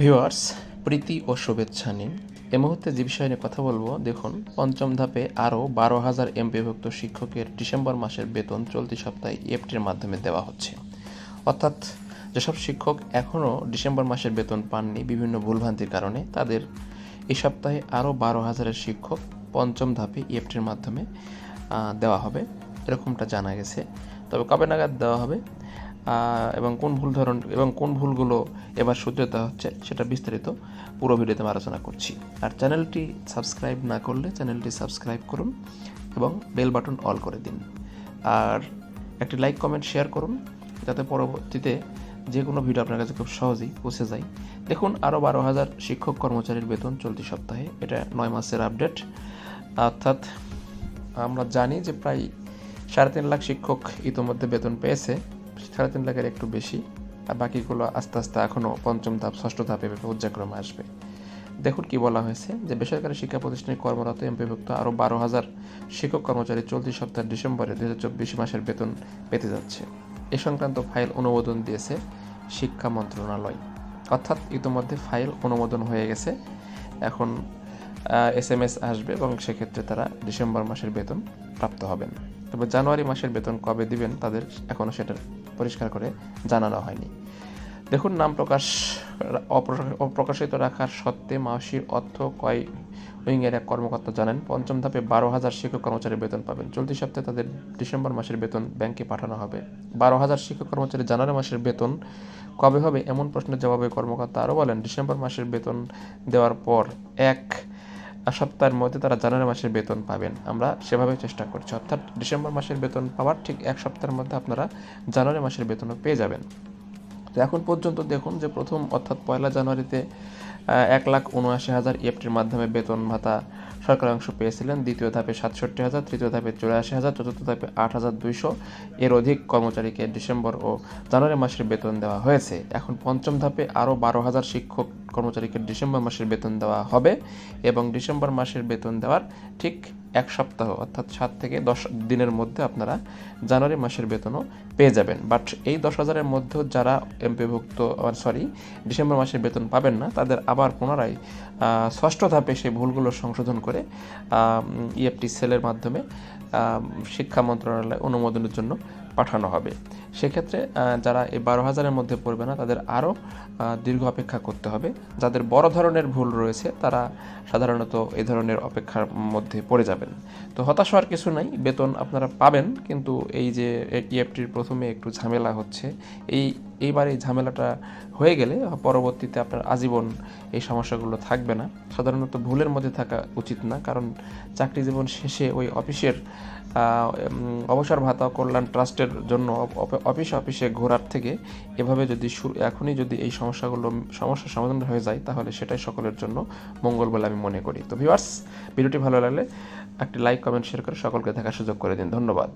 Viewers প্রীতি ও শুভেচ্ছা নিন। এ মুহূর্তে যে বিষয় নিয়ে কথা বলব, দেখুন, পঞ্চম ধাপে আরও বারো হাজার এমপিভুক্ত শিক্ষকের ডিসেম্বর মাসের বেতন চলতি সপ্তাহে এফটির মাধ্যমে দেওয়া হচ্ছে। অর্থাৎ, যেসব শিক্ষক এখনও ডিসেম্বর মাসের বেতন পাননি বিভিন্ন ভুলভ্রান্তির কারণে, তাদের এই সপ্তাহে আরও বারো হাজারের শিক্ষক পঞ্চম ধাপে ইএফটির মাধ্যমে দেওয়া হবে। এরকমটা জানা গেছে। তবে কবে নাগাদ দেওয়া হবে? এবং কোন ভুল ধরন, এবং কোন ভুলগুলো এবার শুধরাতে হচ্ছে, সেটা বিস্তারিত পুরো ভিডিওতে আমি আলোচনা করছি। আর চ্যানেলটি সাবস্ক্রাইব না করলে চ্যানেলটি সাবস্ক্রাইব করুন এবং বেল বাটন অল করে দিন। আর একটি লাইক, কমেন্ট, শেয়ার করুন, যাতে পরবর্তীতে যে কোনো ভিডিও আপনার কাছে খুব সহজেই পৌঁছে যায়। দেখুন আরও বারো হাজার শিক্ষক কর্মচারীর বেতন চলতি সপ্তাহে, এটা নয় মাসের আপডেট। অর্থাৎ আমরা জানি যে প্রায় সাড়ে তিন লাখ শিক্ষক ইতোমধ্যে বেতন পেয়েছে। সাড়ে তিন লাখের একটু বেশি, আর বাকিগুলো আস্তে আস্তে এখনও পঞ্চম ধাপ, ষষ্ঠ ধাপে এভাবে উদযাক্রমে আসবে। দেখুন কি বলা হয়েছে যে বেসরকারি শিক্ষা প্রতিষ্ঠানে কর্মরত এমপিভুক্ত আরও বারো হাজার শিক্ষক কর্মচারী চলতি সপ্তাহের ডিসেম্বরে দু হাজার চব্বিশ মাসের বেতন পেতে যাচ্ছে। এ সংক্রান্ত ফাইল অনুমোদন দিয়েছে শিক্ষা মন্ত্রণালয়। অর্থাৎ ইতোমধ্যে ফাইল অনুমোদন হয়ে গেছে। এখন এস এম এস আসবে এবং সেক্ষেত্রে তারা ডিসেম্বর মাসের বেতন প্রাপ্ত হবেন। তবে জানুয়ারি মাসের বেতন কবে দিবেন তাদের এখনও সেটা পরিষ্কার করে জানানো হয়নি। দেখুন, নাম প্রকাশ অপ্র- অপ্রকাশিত রাখার সত্ত্বে মাসির অর্থ কয় উইংয়ের এক কর্মকর্তা জানেন, পঞ্চম ধাপে বারো হাজার শিক্ষক কর্মচারী বেতন পাবেন। চলতি সপ্তাহে তাদের ডিসেম্বর মাসের বেতন ব্যাংকে পাঠানো হবে। বারো হাজার শিক্ষক কর্মচারী জানুয়ারি মাসের বেতন কবে হবে এমন প্রশ্নের জবাবে কর্মকর্তা আরও বলেন, ডিসেম্বর মাসের বেতন দেওয়ার পর এক সপ্তাহের মধ্যে তারা জানুয়ারি মাসের বেতন পাবেন। আমরা সেভাবে চেষ্টা করছি। অর্থাৎ ডিসেম্বর মাসের বেতন পাওয়ার ঠিক এক সপ্তাহের মধ্যে আপনারা জানুয়ারি মাসের বেতনও পেয়ে যাবেন। তো এখন পর্যন্ত দেখুন যে প্রথম অর্থাৎ পয়লা জানুয়ারিতে এক লাখ উনআশি হাজার ইএফটির মাধ্যমে বেতন ভাতা সরকার অংশ পেয়েছিলেন। দ্বিতীয় ধাপে সাতষট্টি হাজার, তৃতীয় ধাপে চুরাশি হাজার, চতুর্থ ধাপে আট হাজার দুইশো। এর অধিক কর্মচারীকে ডিসেম্বর ও জানুয়ারি মাসের বেতন দেওয়া হয়েছে। এখন পঞ্চম ধাপে আরও বারো হাজার শিক্ষক কর্মচারীকে ডিসেম্বর মাসের বেতন দেওয়া হবে এবং ডিসেম্বর মাসের বেতন দেওয়ার ঠিক এক সপ্তাহ, অর্থাৎ সাত থেকে দশ দিনের মধ্যে আপনারা জানুয়ারি মাসের বেতনও পেয়ে যাবেন। বাট এই দশ হাজারের মধ্যেও যারা এমপিভুক্ত সরি ডিসেম্বর মাসের বেতন পাবেন না, তাদের আবার পুনরায় ষষ্ঠ ধাপে সেই ভুলগুলো সংশোধন করে ইএফটি সেলের মাধ্যমে শিক্ষা মন্ত্রণালয় অনুমোদনের জন্য পাঠানো হবে। সেক্ষেত্রে যারা এই বারো হাজারের মধ্যে পড়বে না, তাদের আরও দীর্ঘ অপেক্ষা করতে হবে। যাদের বড় ধরনের ভুল রয়েছে, তারা সাধারণত এই ধরনের অপেক্ষার মধ্যে পড়ে যাবেন। তো হতাশ হওয়ার কিছু নাই, বেতন আপনারা পাবেন, কিন্তু এই যে ইএফটির প্রথমে একটু ঝামেলা হচ্ছে, এই, এইবার এই ঝামেলাটা হয়ে গেলে পরবর্তীতে আপনার আজীবন এই সমস্যাগুলো থাকবে না। সাধারণত ভুলের মধ্যে থাকা উচিত না, কারণ চাকরি জীবন শেষে ওই অফিসের অবসর ভাতা কল্যাণ ট্রাস্টের জন্য অফিস অফিসে ঘোরার থেকে এভাবে যদি এখনই যদি এই সমস্যাগুলো, সমস্যার সমাধান হয়ে যায়, তাহলে সেটাই সকলের জন্য মঙ্গল বলে আমি মনে করি। তো ভিউয়ার্স ভিডিওটি ভালো লাগলে একটি লাইক কমেন্ট শেয়ার করে সকলকে দেখার সুযোগ করে দিন। ধন্যবাদ।